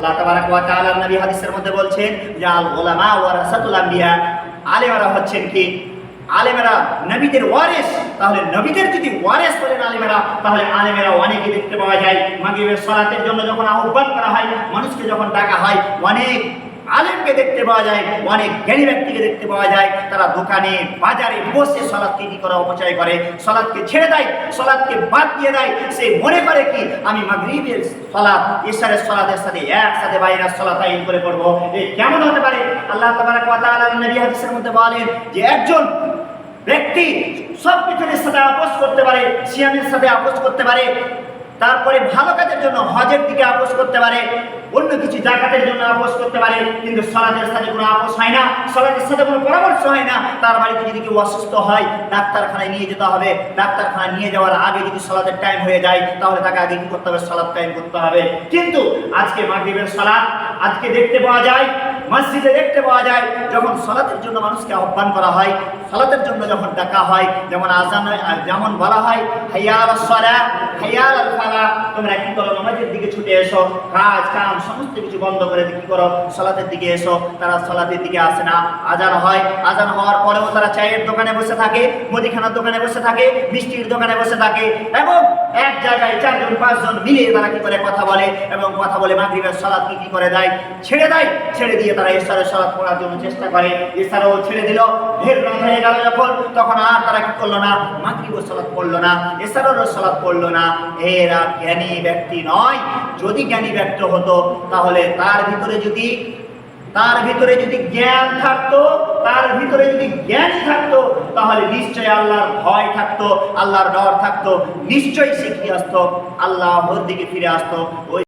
আল্লাহ ওয়া তাআলা নবী হাদিসের মধ্যে বলছেন যে আল উলামা আমবিয়া। আলেমেরা হচ্ছেন কি? আলেমেরা নবীদের ওয়ারেস। তাহলে নবীদের যদি ওয়ারেস বলেন আলেমেরা, তাহলে আলেমেরা অনেকে দেখতে পাওয়া যায়। মাগরিবের সালাতের জন্য যখন আহ্বান করা হয়, মানুষকে যখন ডাকা হয়, অনেক আলেমকে দেখতে পাওয়া যায়, অনেক জ্ঞানী ব্যক্তিকে দেখতে পাওয়া যায়। তারা দোকানে, বাজারে, বসে সলাদকে কি করে অপচয় করে? সলাদকে ছেড়ে দেয়, সলাদকে বাদ দিয়ে দেয়। সে মনে করে কি, আমি মাগরিবের সলাদ ঈশ্বরের সলাদের সাথে একসাথে বাইরের সলাদ আইন করে পড়ব। এ কেমন হতে পারে? আল্লাহ তাবারাক ওয়া তাআলা হাদিসের মধ্যে বলেন যে একজন ব্যক্তি সব কিছুর সাথে আপোষ করতে পারে, সিয়ামের সাথে আপোষ করতে পারে। তারপরে ভালো কাজের জন্য হজের দিকে আপোষ করতে পারে, অন্য কিছু জাকাতের জন্য আপোষ করতে পারে, কিন্তু সলাদের সাথে কোনো আপোষ হয় না, সলাদের সাথে কোনো পরামর্শ হয় না। তার বাড়িতে যদি কেউ অসুস্থ হয়, ডাক্তারখানায় নিয়ে যেতে হবে, ডাক্তারখানায় নিয়ে যাওয়ার আগে যদি সলাদের টাইম হয়ে যায়, তাহলে তাকে আগে কি করতে হবে? সলাদ টাইম করতে হবে। কিন্তু আজকে মাগরিবের সলাদ, আজকে দেখতে পাওয়া যায় মসজিদে দেখতে পাওয়া যায় যখন সলাতের জন্য মানুষকে আহ্বান করা হয়, সলাতের জন্য যখন ডাকা হয়, যেমন আজান যেমন বলা হয় হাইয়াল সলা হাইয়াল আল তোমরা কি করো, নামাজের দিকে ছুটে এসো, কাজ, কাম, সমস্ত কিছু বন্ধ করে কি করো, সলাতের দিকে এসো, তারা সলাতের দিকে আসে না। আজান হয় আজান হওয়ার পরেও তারা চায়ের দোকানে বসে থাকে, মুদিখানার দোকানে বসে থাকে, মিষ্টির দোকানে বসে থাকে, এবং এক জায়গায় চারজন, পাঁচজন মিলে তারা কি করে কথা বলে, এবং কথা বলে মাগরিবের সালাদ কি কি করে দেয়, ছেড়ে দেয়, ছেড়ে দিয়ে তারা ঈশ্বরের সালাদ পড়ার জন্য চেষ্টা করে। ঈশ্বরও ছেড়ে দিল। ঢের রাত হয়ে গেল যখন। তখন আর তারা কি করল না? মাগরিবের সালাদ পড়ল না। ঈশ্বরেরও সালাদ পড়ল না। এরা জ্ঞানী ব্যক্তি নয়। যদি জ্ঞানী ব্যক্তি হতো, তাহলে তার ভিতরে যদি, তার ভিতরে যদি জ্ঞান থাকতো, তার ভিতরে যদি জ্ঞান থাকতো, তাহলে নিশ্চয়ই আল্লাহর ভয় থাকতো, আল্লাহর ডর থাকতো। নিশ্চয়ই সে কি আসতো? আল্লাহর দিকে ফিরে আসতো। ওই